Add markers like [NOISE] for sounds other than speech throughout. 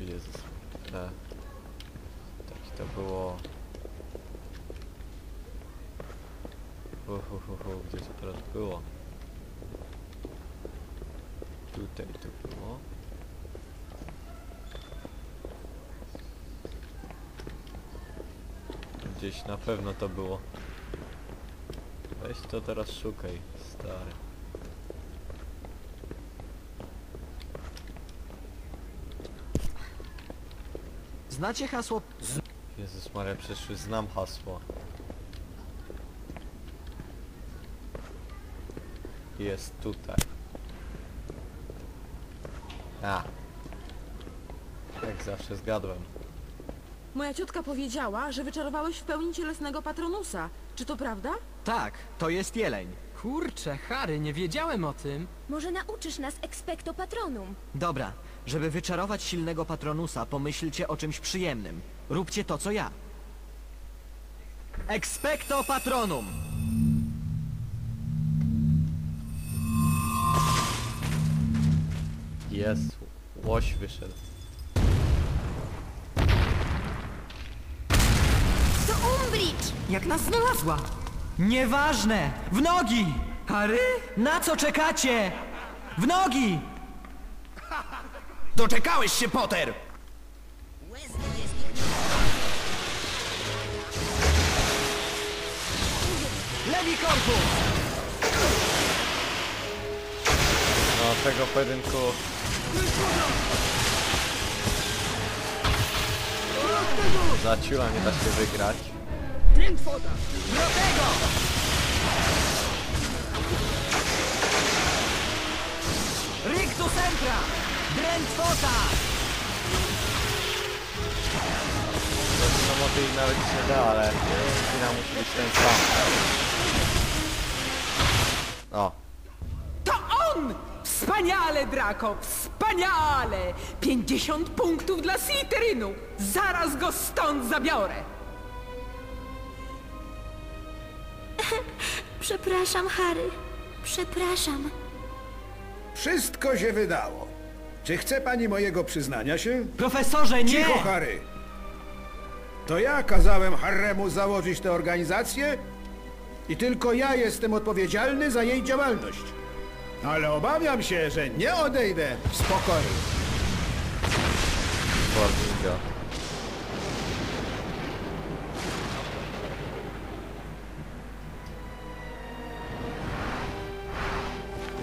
Jezus. E. Tak to było... Hu, hu, hu, hu. Gdzie to teraz było? Tutaj to było. Gdzieś na pewno to było. Weź to teraz szukaj, stary. Znacie hasło... Jezus Maria, przecież znam hasło. Jest tutaj. A. Jak zawsze zgadłem. Moja ciotka powiedziała, że wyczarowałeś w pełni cielesnego patronusa. Czy to prawda? Tak, to jest jeleń. Kurczę, Harry, nie wiedziałem o tym. Może nauczysz nas expecto patronum? Dobra, żeby wyczarować silnego patronusa, pomyślcie o czymś przyjemnym. Róbcie to, co ja. Expecto patronum! Jest. Łoś wyszedł. To Umbridge! Jak nas znalazła? Nieważne! W nogi! Harry? Na co czekacie? W nogi! Doczekałeś się, Potter! Lewi korpus! No tego pojedynku za ciula nie da się wygrać. Do tego! Rictus entra! Drętwota! No nawet się da, ale finał musi być ten sam. O, To on! Wspaniale, Draco, wspaniale! 50 punktów dla Slytherynu! Zaraz go stąd zabiorę! Przepraszam, Harry. Przepraszam. Wszystko się wydało. Czy chce pani mojego przyznania się? Profesorze, nie! Cicho, Harry! To ja kazałem Harremu założyć tę organizację i tylko ja jestem odpowiedzialny za jej działalność. Ale obawiam się, że nie odejdę w spokoju. Warninga.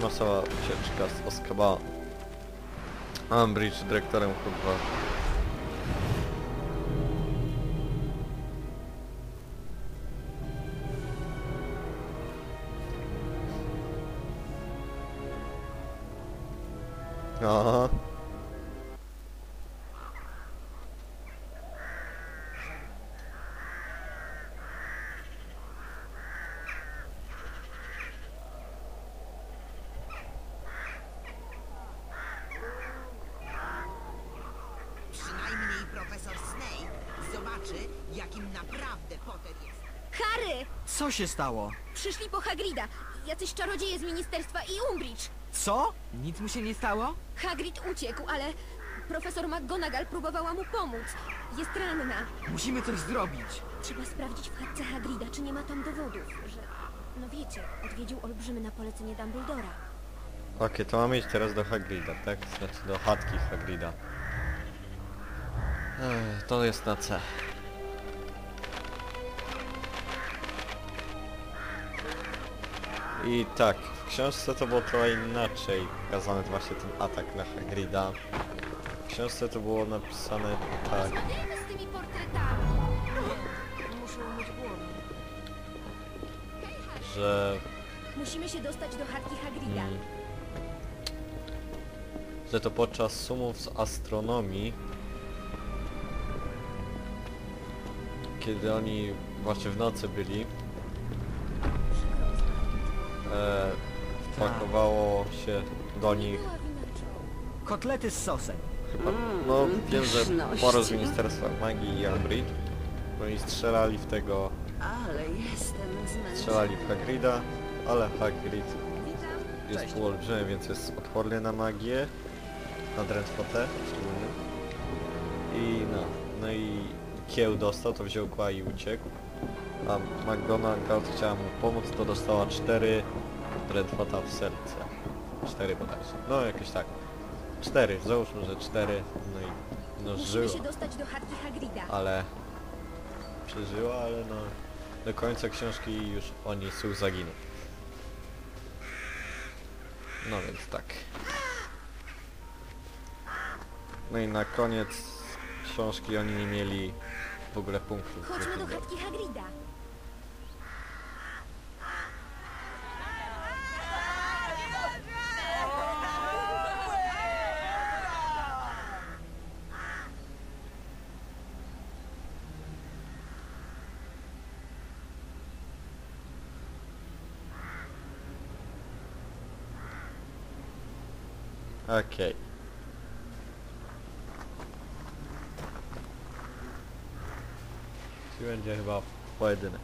Masowa ucieczka z Oskaba. Ambridge dyrektorem chyba. Aha. Zobaczy, jakim naprawdę Potter jest. Harry! Co się stało? Przyszli po Hagrida. Jacyś czarodzieje z ministerstwa i Umbridge. Co? Nic mu się nie stało? Hagrid uciekł, ale profesor McGonagall próbowała mu pomóc. Jest ranna. Musimy coś zrobić. Trzeba sprawdzić w chatce Hagrida, czy nie ma tam dowodów, że... No wiecie, odwiedził olbrzymy na polecenie Dumbledora. Okej, to mamy iść teraz do Hagrida, tak? Znaczy do chatki Hagrida. Ech, to jest na C. I tak, w książce to było trochę inaczej pokazany właśnie ten atak na Hagrida. W książce to było napisane tak, Zgadujemy z tymi portretami. Muszę umyć głowę. że Musimy się dostać do chatki Hagrida. Mm. że to podczas sumów z astronomii kiedy oni właśnie w nocy byli e, wpakowało się do nich. Kotlety z sosem. chyba, no wiem, że sporo z Ministerstwa Magii i Umbridge bo oni strzelali w tego Ale jestem zmęczony. strzelali w Hagrida ale Hagrid jest półolbrzymem, więc jest odporny na magię na drętwotę szczególnie I no, no i kieł dostał, to wziął kła i uciekł. A McGonagall chciała mu pomóc, to dostała cztery Dreadfota w serce. Cztery bodajże. No jakieś tak. Cztery, załóżmy, że cztery. No i no Musimy żyła, się dostać do chatki Hagrida. ale przeżyła, ale no do końca książki już oni słuch zaginął. No więc tak. No i na koniec książki oni nie mieli w ogóle punktów. Chodźmy do chatki Hagrida. Okej. Tu będzie chyba pojedynek.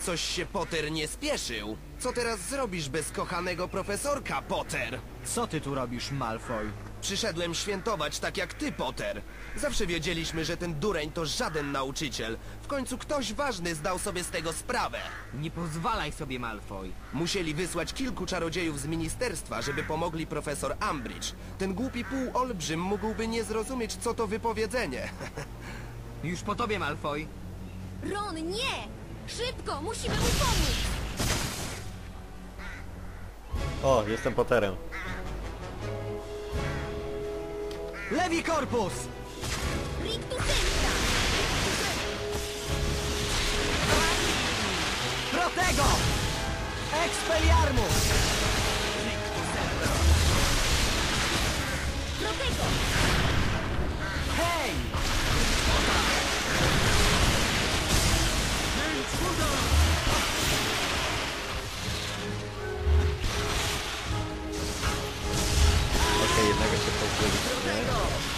Coś się Potter nie spieszył. Co teraz zrobisz bez kochanego profesorka, Potter? Co ty tu robisz, Malfoy? Przyszedłem świętować tak jak ty, Potter. Zawsze wiedzieliśmy, że ten dureń to żaden nauczyciel. W końcu ktoś ważny zdał sobie z tego sprawę. Nie pozwalaj sobie, Malfoy. Musieli wysłać kilku czarodziejów z ministerstwa, żeby pomogli profesor Umbridge. Ten głupi półolbrzym mógłby nie zrozumieć, co to wypowiedzenie. [LAUGHS] Już po tobie, Malfoy. Ron, nie! Szybko, musimy mu pomóc! O, jestem Potterem. Lewi korpus! Rictus Sempra! Protego! Expelliarmus! Protego! Hej! Okej, jednego się pozbyliśmy.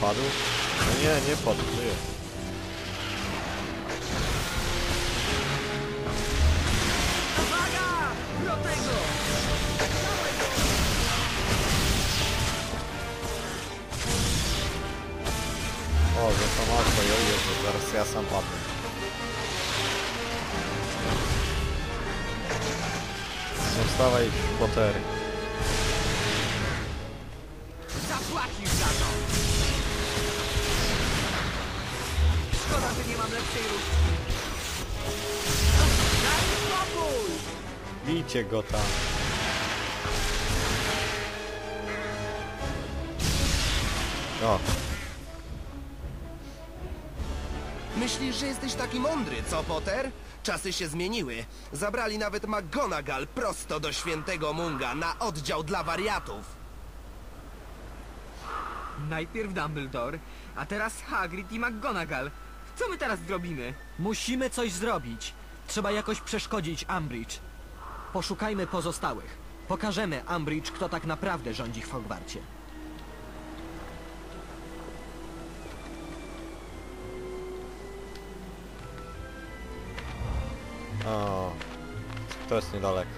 Padł. No nie, nie padł, żyje. Uwaga! O, że to matko, jo, Jezu, zaraz ja sam padnę. Wstawaj, Potter. Zapłacisz Szkoda, że nie mam lepszej. Daj spokój! Bijcie go tam. O, Myślisz, że jesteś taki mądry, co, Potter? Czasy się zmieniły. Zabrali nawet McGonagall prosto do świętego Munga na oddział dla wariatów. Najpierw Dumbledore, a teraz Hagrid i McGonagall. Co my teraz zrobimy? Musimy coś zrobić. Trzeba jakoś przeszkodzić Umbridge. Poszukajmy pozostałych. Pokażemy Umbridge, kto tak naprawdę rządzi w Hogwarcie. o. To jest niedaleko.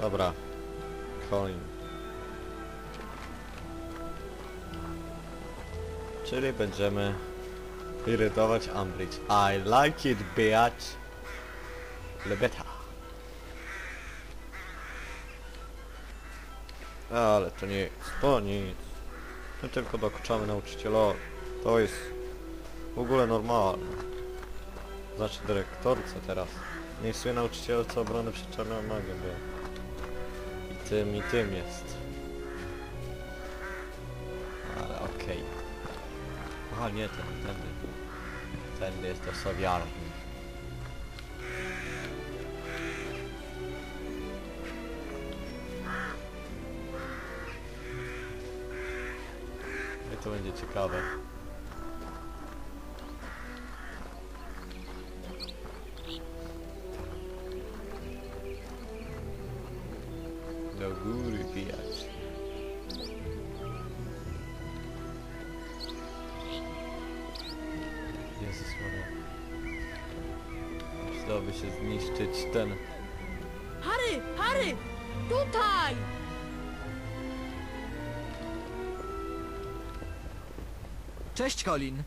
Dobra. Colin. Czyli będziemy irytować Umbridge. I like it, bitch. Lebeta. Ale to nie jest, to nic. My tylko dokuczamy nauczycielowi. To jest w ogóle normalne. Znaczy dyrektorce teraz. Nie sumie nauczycielce obrony przed czarną magią, bo... I tym, i tym jest. Aha, nie, ten, tędy. Tędy jest do sowiarni. I to będzie ciekawe. Jezus Maria. Przydałoby się zniszczyć ten... Harry! Harry! Tutaj! Cześć, Colin.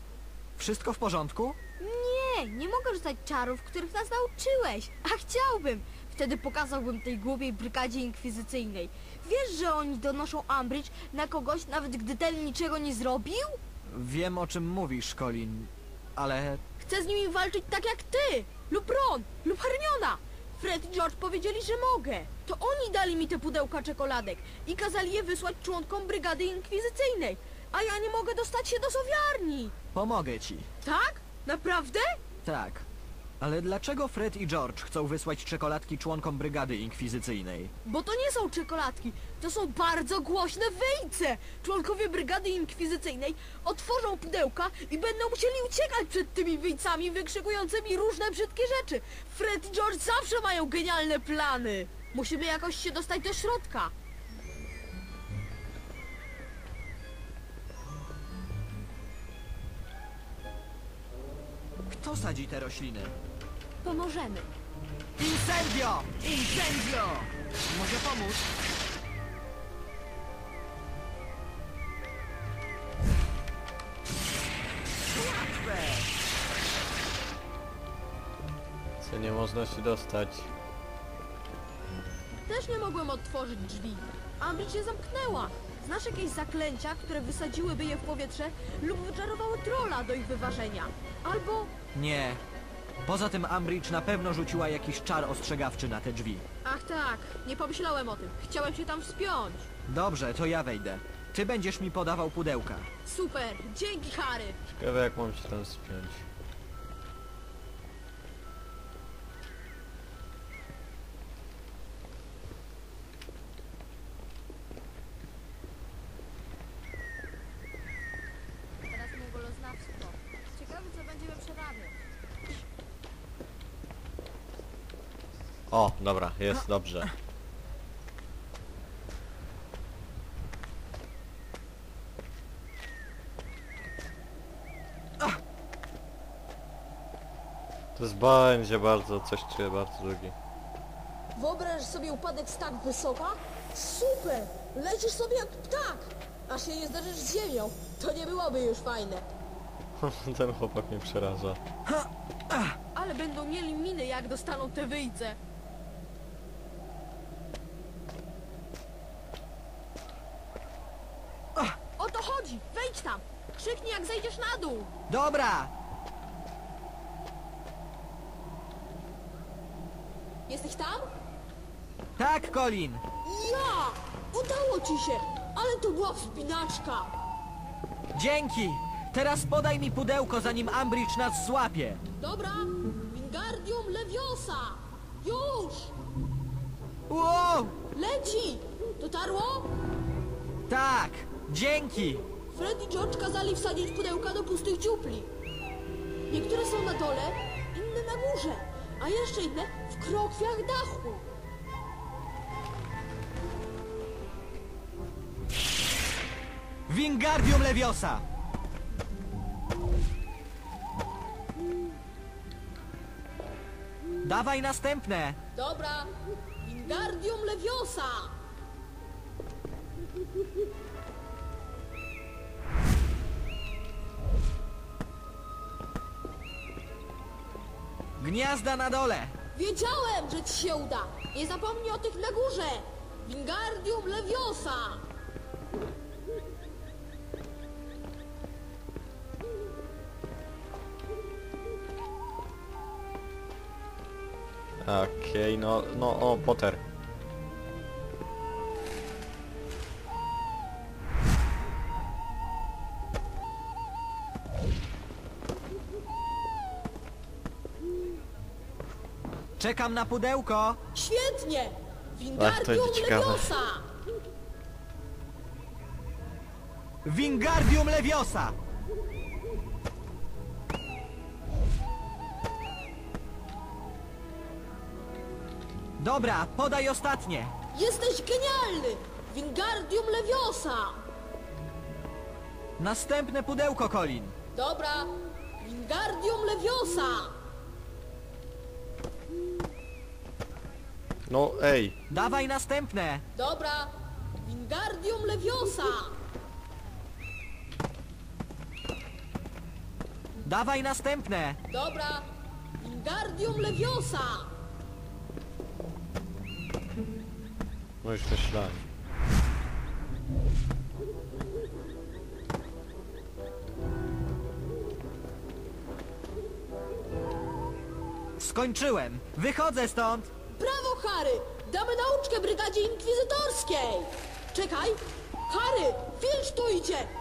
Wszystko w porządku? Nie, nie mogę rzucać czarów, których nas nauczyłeś. A chciałbym. Wtedy pokazałbym tej głupiej brykadzie inkwizycyjnej. Wiesz, że oni donoszą Ambridge na kogoś, nawet gdy ten niczego nie zrobił? Wiem, o czym mówisz, Colin, ale Chcę z nimi walczyć tak jak ty! Lub Ron! Lub Hermiona! Fred i George powiedzieli, że mogę. To oni dali mi te pudełka czekoladek i kazali je wysłać członkom brygady inkwizycyjnej. A ja nie mogę dostać się do sowiarni. pomogę ci. Tak? Naprawdę? Tak. Ale dlaczego Fred i George chcą wysłać czekoladki członkom brygady inkwizycyjnej? Bo to nie są czekoladki, to są bardzo głośne wyjce. Członkowie brygady inkwizycyjnej otworzą pudełka i będą musieli uciekać przed tymi wyjcami wykrzykującymi różne brzydkie rzeczy. Fred i George zawsze mają genialne plany. Musimy jakoś się dostać do środka. Kto sadzi te rośliny? Pomożemy. Incendio! Incendio! Mogę pomóc? Łatwe! Co nie można się dostać. Też nie mogłem otworzyć drzwi. Ambridge je zamknęła. Znasz jakieś zaklęcia, które wysadziłyby je w powietrze lub wyczarowały trola do ich wyważenia? Albo... Nie. Poza tym Ambridge na pewno rzuciła jakiś czar ostrzegawczy na te drzwi. Ach tak, nie pomyślałem o tym. Chciałem się tam wspiąć. Dobrze, to ja wejdę. Ty będziesz mi podawał pudełka. Super, dzięki Harry. Ciekawe jak mam się tam spiąć. Teraz mu goloznawstwo. Ciekawe, co będziemy przerabiać. O, dobra, jest dobrze. To jest będzie bardzo, coś czuję bardzo drugi. Wyobraź sobie upadek z tak wysoka? Super! Lecisz sobie jak ptak! Aż się nie zderzysz z ziemią. To nie byłoby już fajne. [LAUGHS] Ten chłopak mnie przeraża. Ale będą mieli miny, jak dostaną te wyjce. O to chodzi! Wejdź tam! Krzyknij, jak zejdziesz na dół! Dobra! Jesteś tam? Tak, Colin! Ja! Udało ci się! Ale to była wspinaczka! Dzięki! Teraz podaj mi pudełko, zanim Ambridge nas złapie. Dobra! Wingardium Leviosa! Już! Wow! Leci! Dotarło? Tak! Dzięki! Fred i George kazali wsadzić pudełka do pustych dziupli. Niektóre są na dole, inne na górze, a jeszcze inne w krokwiach dachu. Wingardium Leviosa! Dawaj następne! Dobra, Wingardium Leviosa! Gniazda na dole! Wiedziałem, że ci się uda. Nie zapomnij o tych na górze. Wingardium Leviosa! Okej, no, no, o, Potter. Czekam na pudełko! Świetnie! Ach, to Wingardium będzie ciekawe. Leviosa! Wingardium Leviosa! Dobra, podaj ostatnie! Jesteś genialny! Wingardium Leviosa! Następne pudełko, Colin! Dobra, Wingardium Leviosa! No, ej. Dawaj następne! Dobra, Wingardium Leviosa! Dawaj następne! Dobra, Wingardium Leviosa! No już myślałem. Skończyłem! Wychodzę stąd! Harry! Damy nauczkę brygadzie inkwizytorskiej! Czekaj! Harry! Filcz tu idzie!